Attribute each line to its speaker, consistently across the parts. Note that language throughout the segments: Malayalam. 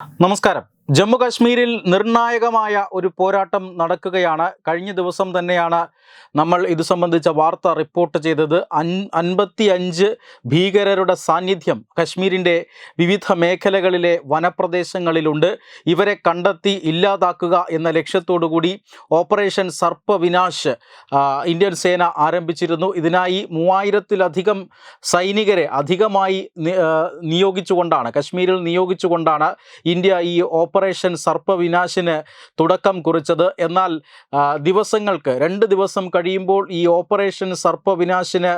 Speaker 1: നമസ്കാരം. ജമ്മു കാശ്മീരിൽ നിർണായകമായ ഒരു പോരാട്ടം നടക്കുകയാണ്. കഴിഞ്ഞ ദിവസം തന്നെയാണ് നമ്മൾ ഇത് സംബന്ധിച്ച വാർത്ത റിപ്പോർട്ട് ചെയ്തത്. അൻ അൻപത്തി അഞ്ച് ഭീകരരുടെ സാന്നിധ്യം കശ്മീരിന്റെ വിവിധ മേഖലകളിലെ വനപ്രദേശങ്ങളിലുണ്ട്. ഇവരെ കണ്ടെത്തി ഇല്ലാതാക്കുക എന്ന കൂടി ഓപ്പറേഷൻ സർപ്പ വിനാശ് ഇന്ത്യൻ സേന ആരംഭിച്ചിരുന്നു. ഇതിനായി മൂവായിരത്തിലധികം സൈനികരെ അധികമായി നിയോഗിച്ചുകൊണ്ടാണ് കശ്മീരിൽ നിയോഗിച്ചുകൊണ്ടാണ് ഇന്ത്യ ഈ ഓപ്പറേഷൻ സർപ്പവിനാശിന് തുടക്കം കുറിച്ചത്. എന്നാൽ ദിവസങ്ങൾക്ക് രണ്ട് ദിവസം കഴിയുമ്പോൾ ഈ ഓപ്പറേഷൻ സർപ്പവിനാശിന്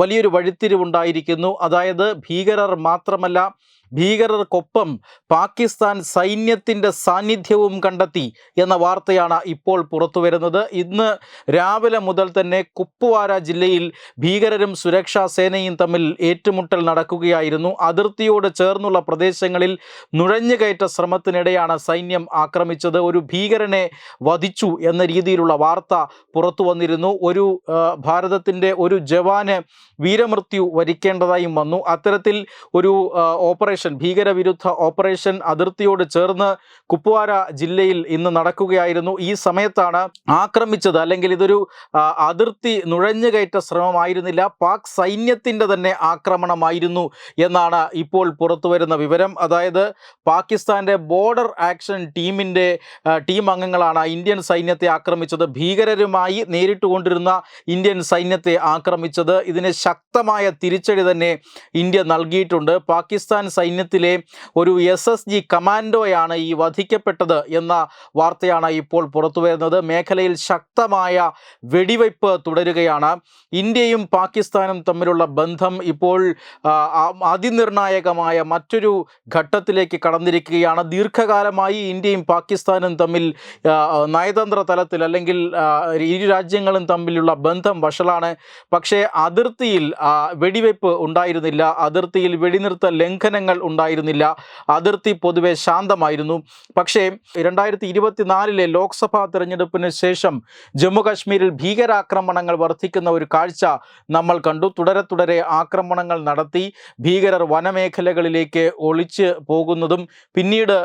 Speaker 1: വലിയൊരു വഴിത്തിരിവുണ്ടായിരിക്കുന്നു. അതായത് ഭീകരർ മാത്രമല്ല ഭീകരർക്കൊപ്പം പാകിസ്ഥാൻ സൈന്യത്തിന്റെ സാന്നിധ്യവും കണ്ടെത്തി എന്ന വാർത്തയാണ് ഇപ്പോൾ പുറത്തു വരുന്നത്. ഇന്ന് രാവിലെ മുതൽ തന്നെ കുപ്വാര ജില്ലയിൽ ഭീകരരും സുരക്ഷാ സേനയും തമ്മിൽ ഏറ്റുമുട്ടൽ നടക്കുകയായിരുന്നു. അതിർത്തിയോട് ചേർന്നുള്ള പ്രദേശങ്ങളിൽ നുഴഞ്ഞുകയറ്റ ശ്രമത്തിനിടെയാണ് സൈന്യം ആക്രമിച്ചത്. ഒരു ഭീകരനെ വധിച്ചു എന്ന രീതിയിലുള്ള വാർത്ത പുറത്തു വന്നിരുന്നു. ഒരു ഭാരതത്തിന്റെ ഒരു ജവാന് വീരമൃത്യു വരിക്കേണ്ടതായും വന്നു. അത്തരത്തിൽ ഒരു ആ, ഓപ്പറേഷൻ ഭീകരവിരുദ്ധ ഓപ്പറേഷൻ അതിർത്തിയോട് ചേർന്ന് കുപ്വാര ജില്ലയിൽ ഇന്ന് നടക്കുകയായിരുന്നു. ഈ സമയത്താണ് ആക്രമിച്ചത് അല്ലെങ്കിൽ ഇതൊരു അതിർത്തി നുഴഞ്ഞുകയറ്റ ശ്രമമായിരുന്നില്ല. പാക് സൈന്യത്തിന്റെ തന്നെ ആക്രമണമായിരുന്നു എന്നാണ് ഇപ്പോൾ പുറത്തു വരുന്ന വിവരം. അതായത് പാകിസ്ഥാന്റെ ബോർഡർ ആക്ഷൻ ടീമിന്റെ ടീം അംഗങ്ങളാണ് ഇന്ത്യൻ സൈന്യത്തെ ആക്രമിച്ചത്. ഭീകരരുമായി നേരിട്ടുകൊണ്ടിരുന്ന ഇന്ത്യൻ സൈന്യത്തെ ആക്രമിച്ചത്. ഇതിന് ശക്തമായ തിരിച്ചടി തന്നെ ഇന്ത്യ നൽകിയിട്ടുണ്ട്. പാകിസ്ഥാൻ സൈന്യത്തിലെ ഒരു എസ് എസ് ജി കമാൻഡോയാണ് ഈ വധിക്കപ്പെട്ടത് എന്ന വാർത്തയാണ് ഇപ്പോൾ പുറത്തു വരുന്നത്. മേഖലയിൽ ശക്തമായ വെടിവയ്പ് തുടരുകയാണ്. ഇന്ത്യയും പാകിസ്ഥാനും തമ്മിലുള്ള ബന്ധം ഇപ്പോൾ അതിനിർണായകമായ മറ്റൊരു ഘട്ടത്തിലേക്ക് കടന്നിരിക്കുകയാണ്. ദീർഘകാലമായി ഇന്ത്യയും പാകിസ്ഥാനും തമ്മിൽ നയതന്ത്ര തലത്തിൽ അല്ലെങ്കിൽ ഇരു രാജ്യങ്ങളും തമ്മിലുള്ള ബന്ധം വഷളാണ്. പക്ഷേ അതിർത്തിയിൽ വെടിവയ്പ് ഉണ്ടായിരുന്നില്ല. അതിർത്തിയിൽ വെടിനിർത്ത ലംഘനങ്ങൾ ഉണ്ടായിരുന്നില്ല. അതിർത്തി പൊതുവെ ശാന്തമായിരുന്നു. പക്ഷേ രണ്ടായിരത്തി ഇരുപത്തിനാലിലെ ലോക്സഭാ തെരഞ്ഞെടുപ്പിന് ശേഷം ജമ്മു കാശ്മീരിൽ ഭീകരാക്രമണങ്ങൾ വർദ്ധിക്കുന്ന ഒരു കാഴ്ച നമ്മൾ കണ്ടു. തുടരെ തുടരെ ആക്രമണങ്ങൾ നടത്തി ഭീകരർ വനമേഖലകളിലേക്ക് ഒളിച്ച് പോകുന്നതും പിന്നീട്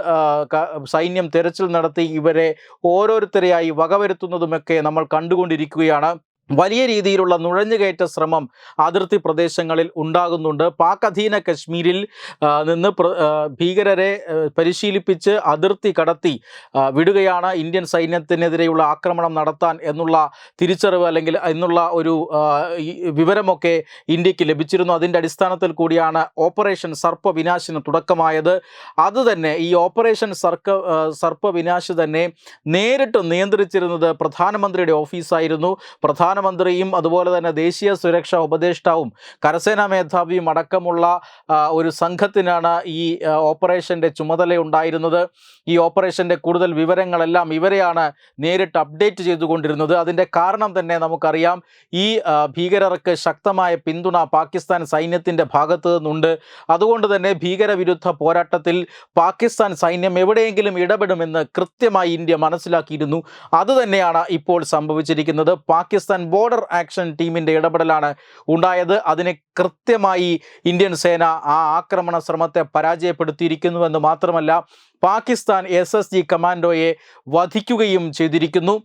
Speaker 1: സൈന്യം തെരച്ചിൽ നടത്തി ഇവരെ ഓരോരുത്തരെയായി വകവരുത്തുന്നതുമൊക്കെ നമ്മൾ കണ്ടുകൊണ്ടിരിക്കുകയാണ്. വലിയ രീതിയിലുള്ള നുഴഞ്ഞുകയറ്റ ശ്രമം അതിർത്തി പ്രദേശങ്ങളിൽ ഉണ്ടാകുന്നുണ്ട്. പാക് അധീന കശ്മീരിൽ നിന്ന് ഭീകരരെ പരിശീലിപ്പിച്ച് അതിർത്തി കടത്തി വിടുകയാണ് ഇന്ത്യൻ സൈന്യത്തിനെതിരെയുള്ള ആക്രമണം നടത്താൻ എന്നുള്ള തിരിച്ചറിവ് അല്ലെങ്കിൽ എന്നുള്ള ഒരു വിവരമൊക്കെ ഇന്ത്യയ്ക്ക് ലഭിച്ചിരുന്നു. അതിന്റെ അടിസ്ഥാനത്തിൽ കൂടിയാണ് ഓപ്പറേഷൻ സർപ്പവിനാശിന് തുടക്കമായത്. അത് തന്നെ ഈ ഓപ്പറേഷൻ സർക്ക സർപ്പവിനാശ് തന്നെ നേരിട്ട് നിയന്ത്രിച്ചിരുന്നത് പ്രധാനമന്ത്രിയുടെ ഓഫീസായിരുന്നു. പ്രധാനമന്ത്രിയും അതുപോലെ തന്നെ ദേശീയ സുരക്ഷാ ഉപദേഷ്ടാവും കരസേനാ മേധാവിയും അടക്കമുള്ള ഒരു സംഘത്തിനാണ് ഈ ഓപ്പറേഷന്റെ ചുമതലയുണ്ടായിരുന്നത് ഈ ഓപ്പറേഷന്റെ കൂടുതൽ വിവരങ്ങളെല്ലാം ഇവരെയാണ് നേരിട്ട് അപ്ഡേറ്റ് ചെയ്തുകൊണ്ടിരുന്നത്. അതിന്റെ കാരണം തന്നെ നമുക്കറിയാം ഈ ഭീകരർക്ക് ശക്തമായ പിന്തുണ പാകിസ്ഥാൻ സൈന്യത്തിന്റെ ഭാഗത്തു നിന്നുണ്ട്. അതുകൊണ്ട് തന്നെ ഭീകരവിരുദ്ധ പോരാട്ടത്തിൽ പാകിസ്ഥാൻ സൈന്യം എവിടെയെങ്കിലും ഇടപെടുമെന്ന് കൃത്യമായി ഇന്ത്യ മനസ്സിലാക്കിയിരുന്നു. അതുതന്നെയാണ് ഇപ്പോൾ സംഭവിച്ചിരിക്കുന്നത്. പാകിസ്ഥാൻ ബോർഡർ ആക്ഷൻ ടീമിന്റെ ഇടപെടലാണ് ഉണ്ടായത്. അതിനെ കൃത്യമായി ഇന്ത്യൻ സേന ആ ആക്രമണ ശ്രമത്തെ പരാജയപ്പെടുത്തിയിരിക്കുന്നുവെന്ന് മാത്രമല്ല പാകിസ്ഥാൻ എസ് എസ് ജി കമാൻഡോയെ വധിക്കുകയും ചെയ്തിരിക്കുന്നു.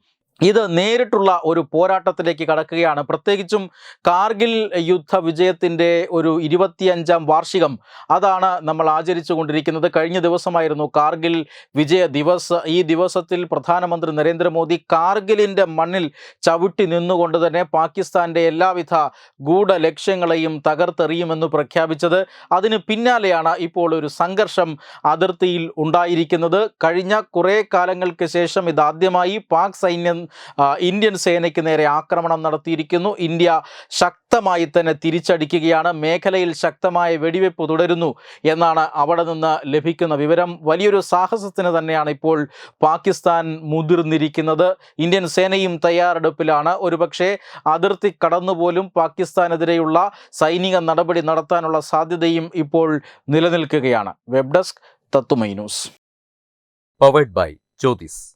Speaker 1: ഇത് നേരിട്ടുള്ള ഒരു പോരാട്ടത്തിലേക്ക് കടക്കുകയാണ്. പ്രത്യേകിച്ചും കാർഗിൽ യുദ്ധ വിജയത്തിന്റെ ഒരു ഇരുപത്തിയഞ്ചാം വാർഷികം അതാണ് നമ്മൾ ആചരിച്ചു കൊണ്ടിരിക്കുന്നത് കഴിഞ്ഞ ദിവസമായിരുന്നു കാർഗിൽ വിജയ ദിവസ. ഈ ദിവസത്തിൽ പ്രധാനമന്ത്രി നരേന്ദ്രമോദി കാർഗിലിന്റെ മണ്ണിൽ ചവിട്ടി നിന്നുകൊണ്ട് തന്നെ പാകിസ്ഥാന്റെ എല്ലാവിധ ഗൂഢ ലക്ഷ്യങ്ങളെയും തകർത്തെറിയുമെന്ന് പ്രഖ്യാപിച്ചത്. അതിന് പിന്നാലെയാണ് ഇപ്പോൾ ഒരു സംഘർഷം അതിർത്തിയിൽ ഉണ്ടായിരിക്കുന്നത്. കഴിഞ്ഞ കുറേ കാലങ്ങൾക്ക് ശേഷം ഇതാദ്യമായി പാക് സൈന്യം ഇന്ത്യൻ സേനയ്ക്ക് നേരെ ആക്രമണം നടത്തിയിരിക്കുന്നു. ഇന്ത്യ ശക്തമായി തന്നെ തിരിച്ചടിക്കുകയാണ്. മേഖലയിൽ ശക്തമായ വെടിവെപ്പ് തുടരുന്നു എന്നാണ് അവിടെ നിന്ന് ലഭിക്കുന്ന വിവരം. വലിയൊരു സാഹസത്തിന് തന്നെയാണ് ഇപ്പോൾ പാകിസ്ഥാൻ മുതിർന്നിരിക്കുന്നത്. ഇന്ത്യൻ സേനയും തയ്യാറെടുപ്പിലാണ്. ഒരുപക്ഷെ അതിർത്തി കടന്നുപോലും പാകിസ്ഥാനെതിരെയുള്ള സൈനിക നടപടി നടത്താനുള്ള സാധ്യതയും ഇപ്പോൾ നിലനിൽക്കുകയാണ്. വെബ് ഡെസ്ക് തത്തുമൈ news.
Speaker 2: Powered by Jyotis.